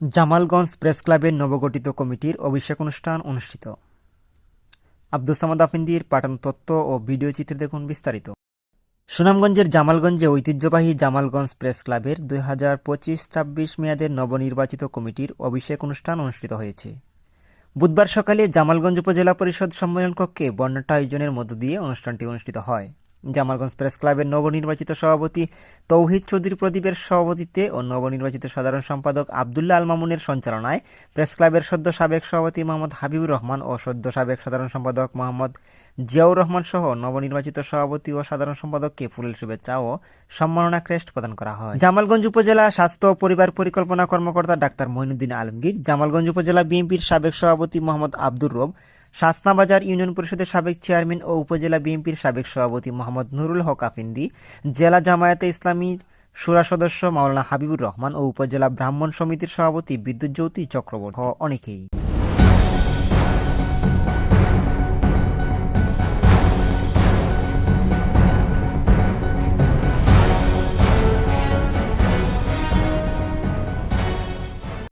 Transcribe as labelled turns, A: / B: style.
A: Jamalganj press ক্লাবের নবগঠিত কমিটির অভিষেক অনুষ্ঠান অনুষ্ঠিত। আব্দুল সামাদ আফিন্দির পাঠানো তথ্য ও ভিডিও চিত্রে দেখুন বিস্তারিত। সুনামগঞ্জের জামালগঞ্জে ঐতিহ্যবাহী জামালগঞ্জ প্রেস ক্লাবের দুই হাজার পঁচিশ ছাব্বিশ মেয়াদের নবনির্বাচিত কমিটির অভিষেক অনুষ্ঠান অনুষ্ঠিত হয়েছে। বুধবার সকালে জামালগঞ্জ উপজেলা পরিষদ সম্মেলন কক্ষে বর্ণাঢ্য আয়োজনের মধ্য দিয়ে অনুষ্ঠানটি অনুষ্ঠিত হয়। জামালগঞ্জ প্রেস ক্লাবের নবনির্বাচিত সভাপতি তৌহিদ চৌধুরী প্রদীপের সভাপতিত্বে ও নবনির্বাচিত সাধারণ সম্পাদক আবদুল্লাহ আল মামুনের সঞ্চালনায় প্রেস ক্লাবের সদ্য সাবেক সভাপতি মোহাম্মদ হাবিবুর রহমান ও সদ্য সাবেক সাধারণ সম্পাদক মোহাম্মদ জিয়াউর রহমান সহ নবনির্বাচিত সভাপতি ও সাধারণ সম্পাদককে ফুলের শুভেচ্ছা ও সম্মাননা ক্রেস্ট প্রদান করা হয়। জামালগঞ্জ উপজেলা স্বাস্থ্য ও পরিবার পরিকল্পনা কর্মকর্তা ডাক্তার মঈনুদ্দিন আলমগীর, জামালগঞ্জ উপজেলা বিএনপির সাবেক সভাপতি মোহাম্মদ আব্দুর রব শাসনাবাজার ইউনিয়ন পরিষদের সাবেক চেয়ারম্যান ও উপজেলা বিএনপির সাবেক সভাপতি মোহাম্মদ নুরুল হক আফিন্দি, জেলা জামায়াতে ইসলামীর সুরা সদস্য মাওলানা হাবিবুর রহমান ও উপজেলা ব্রাহ্মণ সমিতির সভাপতি বিদ্যুৎ জ্যোতি চক্রবর্তী অনেকেই।